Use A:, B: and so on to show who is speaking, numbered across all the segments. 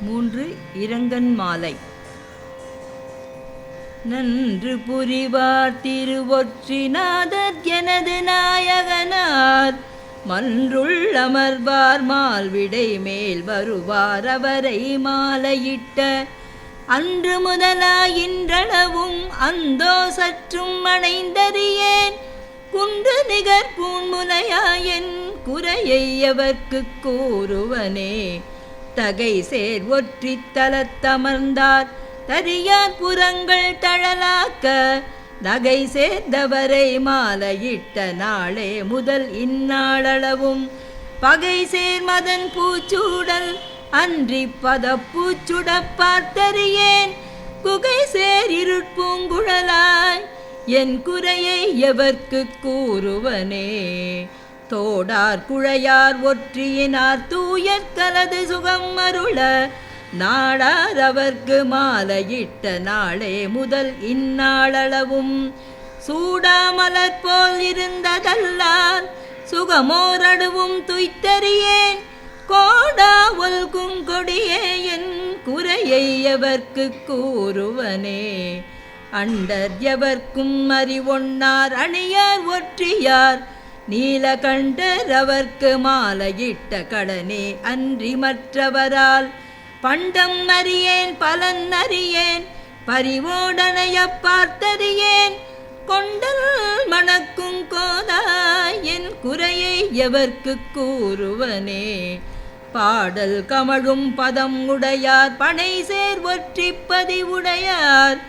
A: மூன்று இரங்கன் மாலை. நன்று புரிவார் திருவொற்றிநாதர் எனது நாயகனார். மன்றுள் அமர்வார் மால்விடை மேல் வருவார் அவரை மாலையிட்ட. அன்று முதலாயின்றளவும் அந்தோ சற்றும் அணைந்தறியேன் குன்று நிகர் பூன்முலையாயன் குறையை அவர்க்கு கூறுவனே. தகை சேர் ஒற்றி தலத்தமர்ந்தார். தரியார் புறங்கள் தழலாக்க நகை சேர்ந்தவரை மாலையிட்ட நாளே முதல் இந்நாளளவும். பகை சேர் மதன் பூச்சூடல் அன்றி பதப்பூச்சுட பார்த்தறியேன். குகை சேர் இருட்பூங்குழலாய் என் குறையை எவர்க்குக் கூறுவனே. தோடார் குழையார் ஒற்றியினார் தூயற் கலது சுகம் அருள நாடார் அவர்க்கு மாலையிட்ட நாளே முதல் இந்நாளளவும். சூடாமலர் போல் இருந்ததல்லால் சுகமோரடுவும் துய்த்தறியேன். கோடா ஒல்கும் கொடியே என் குறையை எவர்க்கு கூறுவனே. அண்டர் எவர்க்கும் அறிவொன்னார் அணியார் ஒற்றியார் நீலகண்டரவர்க்கு மாலையிட்ட கடனே அன்றி மற்றவரால். பண்டம் அறியேன் பலன் அறியேன் பரிவோடனைய பார்த்தறியேன். கொண்டல் மணக்கும் கோதாய் என் குறையை எவர்க்கு கூறுவனே. பாடல் கமழும் பதம் உடையார் பனை சேர் ஒற்றிப்பதி உடையார்.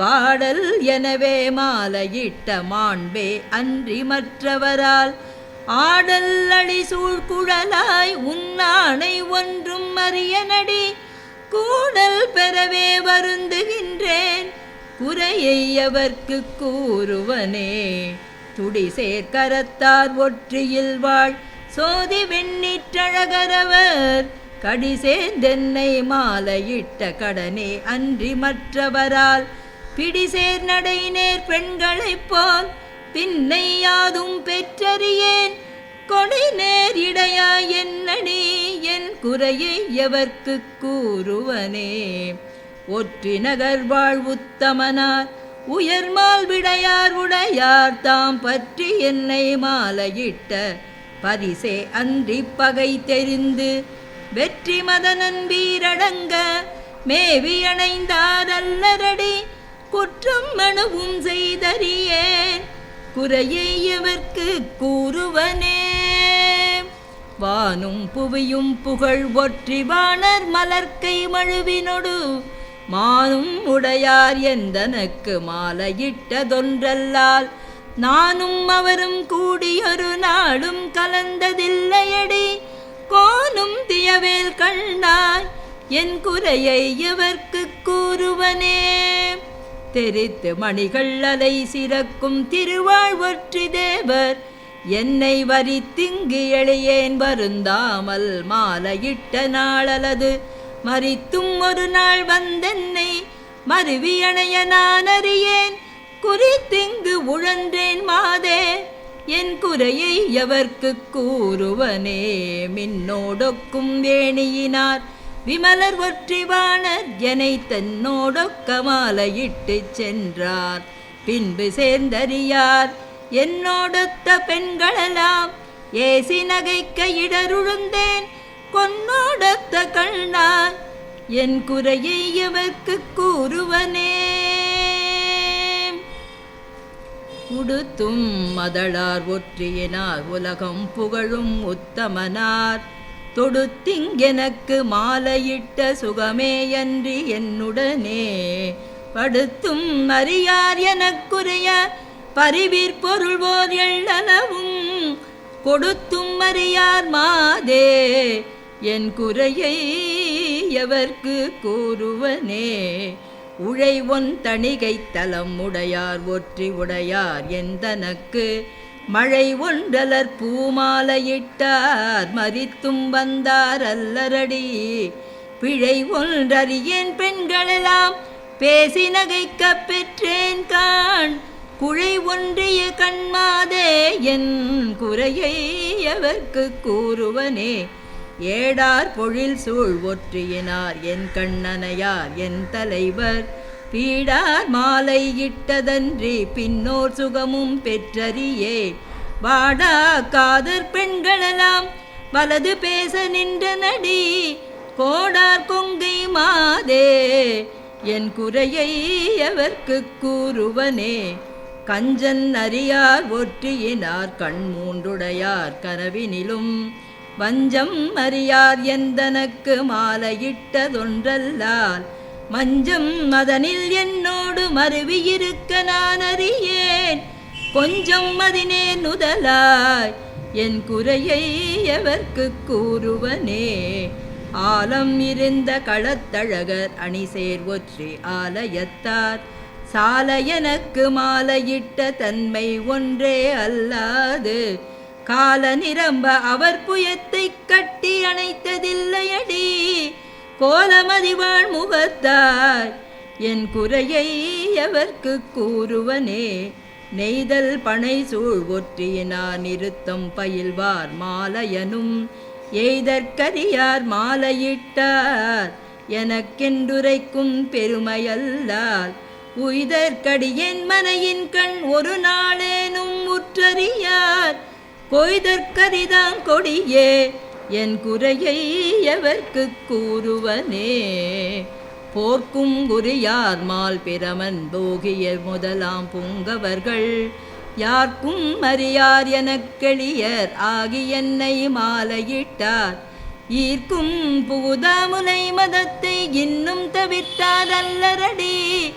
A: வாடல் எனவே மாலையிட்ட மாண்பே அன்றி மற்றவரால். ஆடல் அடி சூழ்குழலாய் உன்னானை ஒன்றும் அறியனடி. கூடல் பெறவே வருந்துகின்றேன். குறையை அவர்க்கு கூறுவனே. துடி சேர்க்கரத்தார் ஒற்றியில் வாழ். சோதி வெண்ணிற்றழகரவர் கடிசேந்தென்னை மாலையிட்ட கடனே அன்றி மற்றவரால். பிடிசேர் நடை நேர் பெண்களைப் போல் பின்னை யாதும் பெற்றறியேன். கொடை நேர் இடையா என்னடி என் குறையை எவர்க்கு கூறுவனே? ஒற்றி நகர் வாழ்வுத்தமனார் உயர்மால் விடையார் உடையார் தாம் பற்றி என்னை மாலையிட்ட பரிசே அன்றி பகை தெரிந்து வெற்றி மதனன் வீரடங்க மேவி அணைந்தார் அல்லரடி. குற்றம் மனவும் செய்தறியேன். குறையை எவர்க்கு கூறுவனே? வானும் புவியும் புகழ் ஒற்றி வாணர் மலர்க்கை மழுவினொடு. மானும் உடையார் எந்தனக்கு மாலையிட்டதொன்றல்லால். நானும் அவரும் கூடியொரு நாளும் கலந்ததில்லையடி. கோனும் தியவேல் கண்டாய் என் குறையை எவர்க்கு கூறுவனே? தெரித்து மணிகள் அலை சிறக்கும் திருவாழ்வற்றி தேவர். என்னை வரித்திங்கு எளியேன் வருந்தாமல் மாலையிட்ட நாளலது. மறித்தும் ஒரு நாள் வந்தென்னை மருவியணைய நான் அறியேன். குறித்திங்கு உழன்றேன் மாதே என் குறையை எவர்க்கு கூறுவனே. மின்னோடொக்கும் வேணியினார். விமலர் ஒற்றிவாணர் எனை தன்னோடொக்க மாலையிட்டுச் சென்றார். பின்பு சேர்ந்தறியார் என்னோடொத்த பெண்களெல்லாம் ஏசி நகைக்க இடருழுந்தேன் கொன்னோடத்த கண்ணார் என் குறையை எவர்க்குக் கூறுவனே? உடுத்தும் மதளார் ஒற்றியினார் உலகம் புகழும் உத்தமனார் தொடுத்திங்கெனக்கு மாலையிட்ட சுகமேயன்றி என்னுடனே. படுத்தும் அறியார் எனக்குரிய பரிவிற் பொருள்வோர் எள்ளளவும் கொடுத்தும் அறியார் மாதே. என் குறையை எவர்க்கு கூறுவனே. உழை ஒன் தணிகை தலம் உடையார் ஒற்றி உடையார் எந்தனக்கு மழை ஒன்றலர் பூமாலையிட்டார் மறித்தும் வந்தார் அல்லரடி பிழை ஒன்றறியேன் பெண்களெல்லாம் பேசி நகைக்க பெற்றேன் கான் குழை ஒன்றிய கண்மாதே என் குறையை எவர்க்கு கூறுவனே. ஏடார் பொழில் சூழ் ஒற்றியினார் என் கண்ணனையார் என் தலைவர். பீடார் மாலை இட்டதன்றி பின்னோர் சுகமும் பெற்றறியே. வாடா காதற் பெண்களெல்லாம் வலது பேச நின்ற நடி கோடார் கொங்கை மாதே. என் குறையை எவர்க்கு கூறுவனே. கஞ்சன் அறியார் ஒற்றியினார் கண் மூன்றுடையார் கனவினிலும். வஞ்சம் அறியார் எந்தனக்கு மாலையிட்டதொன்றல்லால் மஞ்சம் அதனில் என்னோடு மருவியிருக்க நான் அறியேன். கொஞ்சம் மதினே நுதலாய் என் குறையை எவர்க்கு கூறுவனே. ஆலம் இருந்த களத்தழகர் அணிசேர் ஒற்றி ஆலயத்தார். சால எனக்கு மாலையிட்ட தன்மை ஒன்றே அல்லாது. கால நிரம்ப அவர் புயத்தை கட்டி அணைத்ததில்லையடி. கோலமதிவாள் முகத்தாய் என் குறையை எவர்க்கு கூறுவனே? நெய்தல் பனை சூழ் ஒற்றியினார் நிறுத்தம் பயில்வார் மாலையனும். எய்தற்கரியார் மாலையிட்டார். எனக்கென்றுரைக்கும் பெருமையல்லால். உய்தற்கடியேன் மனையின் கண் ஒரு நாளேனும் உற்றறியார் கொய்தற்கரிதான் கொடியே. என் குறையை எவர்க்கு கூறுவனே? போர்க்கும் குறியார் மால் பிரமன் போகிய முதலாம் புங்கவர்கள். யார்க்கும் அறியார் எனக்கெளியர் ஆகி என்னை மாலையிட்டார். ஈர்க்கும் பூதாமுலை மதத்தை இன்னும் தவிர்த்தார் அல்லரடி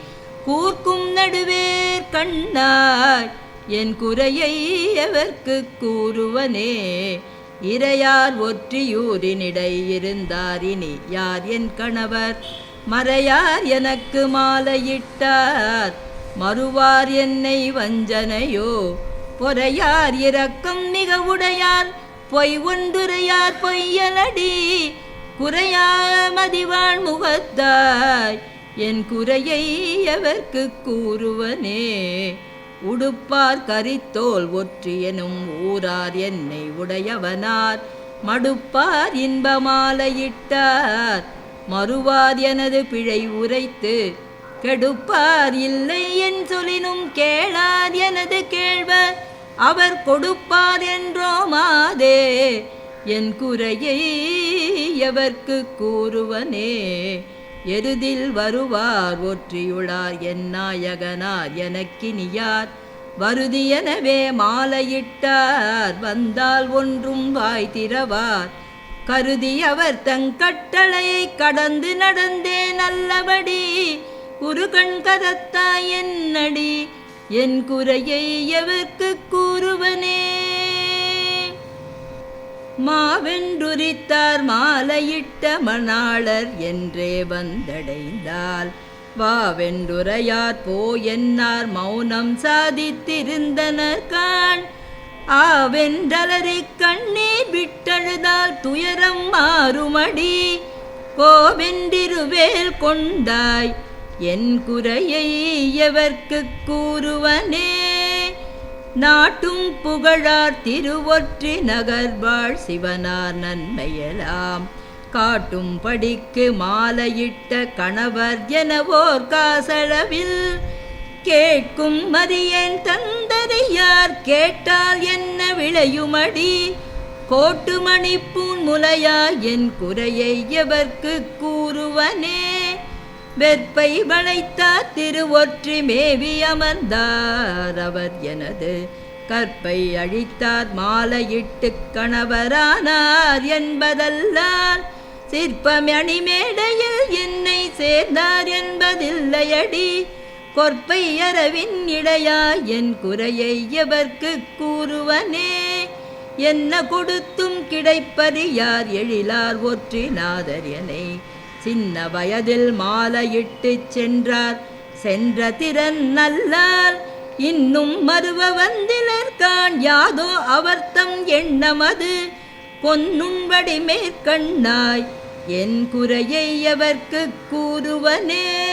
A: கூர்க்கும் நடுவேர் கண்ணாய் என் குறையை எவர்க்கு கூறுவனே? இறையார் ஒற்றியூரினிடை இருந்தாரினி யார் என் கணவர்? மறையார் எனக்கு மாலையிட்டார். மறுவார் என்னை வஞ்சனையோ? பொறையார் இரக்கம் மிக உடையார் பொய் ஒன்றுரையார் பொய்யலடி. குறையா மதிவாழ் முகத்தாய். என் குறையை எவர்க்கு கூறுவனே? உடுப்பார் கரித்தோல் ஒற்றியனும் ஊரார் என்னை உடையவனார். மடுப்பார் இன்பமாலையிட்டார். மறுவார் எனது பிழை உரைத்து கெடுப்பார் இல்லை என் சொலினும் கேளார் எனது கேள்வர். அவர் கொடுப்பார் என்றோ மாதே என் குறையை எவர்க்கு கூறுவனே. எருதில் வருவார்? ஒற்றியுளார் என் நாயகனார். எனக்கினியார். வருதி எனவே மாலையிட்டார். வந்தால் ஒன்றும் வாய் திறவார். கருதி அவர் தங்கட்டளையை கடந்து நடந்தே நல்லபடி. ஒரு கண் கதத்தாய் என்னடி? என் குறையை எவர்க்கு கூறுவனே? மாவென்றுரித்தார் மாலையிட்ட மணாளர் என்றே வந்தடைந்தால். வாவென்றுரையார் போ என்னார் மௌனம் சாதித்திருந்தனர் கான் ஆவென்றலரை கண்ணீர் விட்டழுதால் துயரம் மாறுமடி. கோவென்றிருவேல் கொண்டாய் என் குறையை எவர்க்கு கூறுவனே? நாட்டும் புகழார் திருவொற்றி நகர்வாழ் சிவனார் நன்மையலாம். காட்டும் படிக்கு மாலையிட்ட கணவர் எனவோர் காசளவில். கேட்கும் மதியன் தந்தரியார் கேட்டால் என்ன விளையுமடி? கோட்டு மணிப்பூன் முலையா என் குறையை எவர்க்கு கூறுவனே? வெற்பை வளைத்தார் திருவொற்றி மேவி அமர்ந்தார் அவர் எனது கற்பை அழித்தார் மாலையிட்டு கணவரானார் என்பதல்லால் சிற்பம் அணிமேடையில் என்னை சேர்ந்தார் என்பதில்லையடி. கொற்பை அரவின் இடையா என் குறையை எவர்க்கு கூறுவனே? என்ன கொடுத்தும் கிடைப்பது யார் எழிலார் ஒற்றினாதர் எனை சின்ன வயதில் மாலையிட்டுச் சென்றார். சென்ற திறன் நல்லார் இன்னும் மறுவ வந்திலர்கான் யாதோ அவர்த்தம் எண்ணமது. பொன்னுண்படி மேற்கண்ணாய் என் குறையை அவர்க்கு கூறுவனே?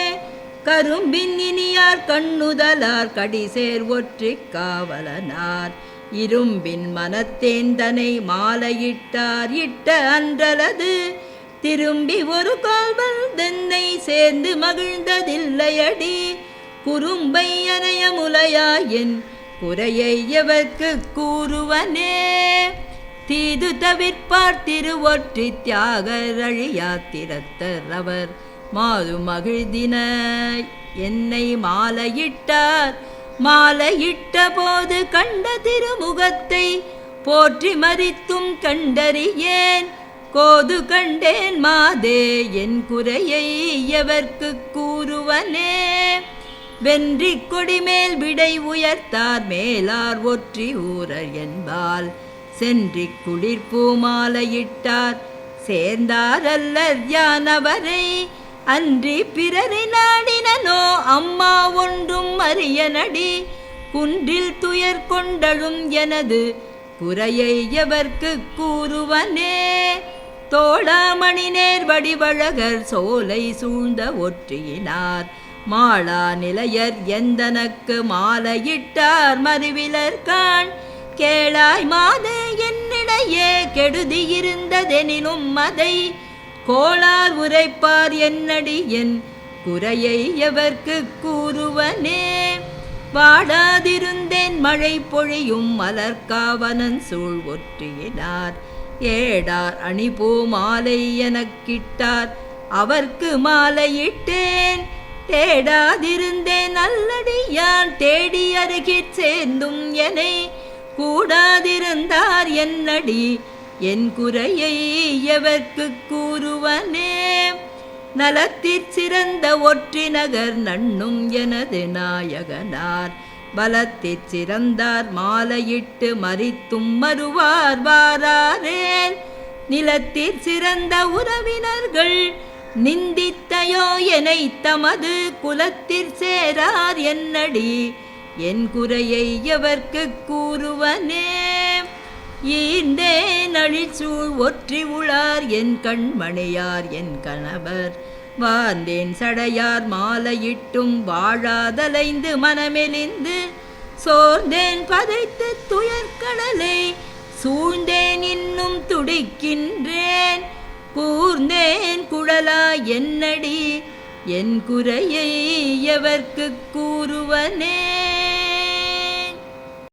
A: கரும்பின் இனியார் கண்ணுதலார் கடிசேர் ஒற்றி காவலனார். இரும்பின் மனத்தேந்தனை மாலையிட்டார் இட்ட அன்றலது. திரும்பி ஒரு கால்வல் தென்னை சேர்ந்து மகிழ்ந்ததில்லையடி. குறும்பை அணைய முலையாயின் குறையை எவர்க்கு கூறுவனே. தீது தவிர்ப்பார் திருவொற்றி தியாகர் அழியாத்திரத்தர் அவர். மாது மகிழ்தின என்னை மாலையிட்டார். மாலையிட்ட போது கண்ட திருமுகத்தை போற்றி மறித்தும் கண்டறியேன். கோது கண்டேன் மாதே என் குறையை எவர்க்கு கூறுவனே? வென்றி கொடிமேல் விடை உயர்த்தார் மேலார் ஒற்றி ஊரர் என்பால். சென்றி குளிர்பூ மாலையிட்டார் சேர்ந்தார் அல்லர் யானவரை? அன்றி பிறரை நாடினனோ அம்மா ஒன்றும் அறிய நடி. குன்றில் துயர் கொண்டழும் எனது குறையை எவர்க்கு கூறுவனே? தோழாமணி நேர் வடிவழகர் சோலை சூழ்ந்த ஒற்றியினார். மாளா நிலையர் எந்தனக்கு மாலையிட்டார் மறுவிலர் காண். கேளாய் மாதே என்னிடையே கெடுதியிருந்ததெனினும் அதை கோளார் உரைப்பார் என்னடி என் குறையை எவர்க்கு கூறுவனே. வாடாதிருந்தேன் மழை பொழியும் மலர்காவனன் சூழ் ஒற்றியினார். ஏடார் அணிபூ மாலை எனக்கிட்டார். அவர்க்கு மாலையிட்டேன். தேடாதிருந்தேன் நல்லடியான். தேடி அருகிற் சேர்ந்தும் என்னை கூடாதிருந்தார் என்னடி. என் குறையை எவர்க்கு கூறுவனே. நலத்திற் சிறந்த ஒற்றி நகர் நண்ணும் எனது நாயகனார். பலத்திற் சிறந்தார் மாலையிட்டு மறித்தும் மறுவார் வாராரேன் நிலத்திற் சிறந்த உறவினர்கள் நிந்தித்தையோ எனை தமது குலத்திற் சேரார் என்னடி? என் குறையை எவர்க்கு கூறுவனே? ஈந்தே நழிச்சூழ் ஒற்றி உளார் என் கண்மணியார் என் கணவர். வாழ்ந்தேன் சடையார் மாலையிட்டும் வாழாதலைந்து மனமெலிந்து சோர்ந்தேன் பதைத்து துயர்கடலை சூழ்ந்தேன் இன்னும் துடிக்கின்றேன் கூர்ந்தேன் குழலா என்னடி என் குறையை எவர்க்கு கூறுவனே?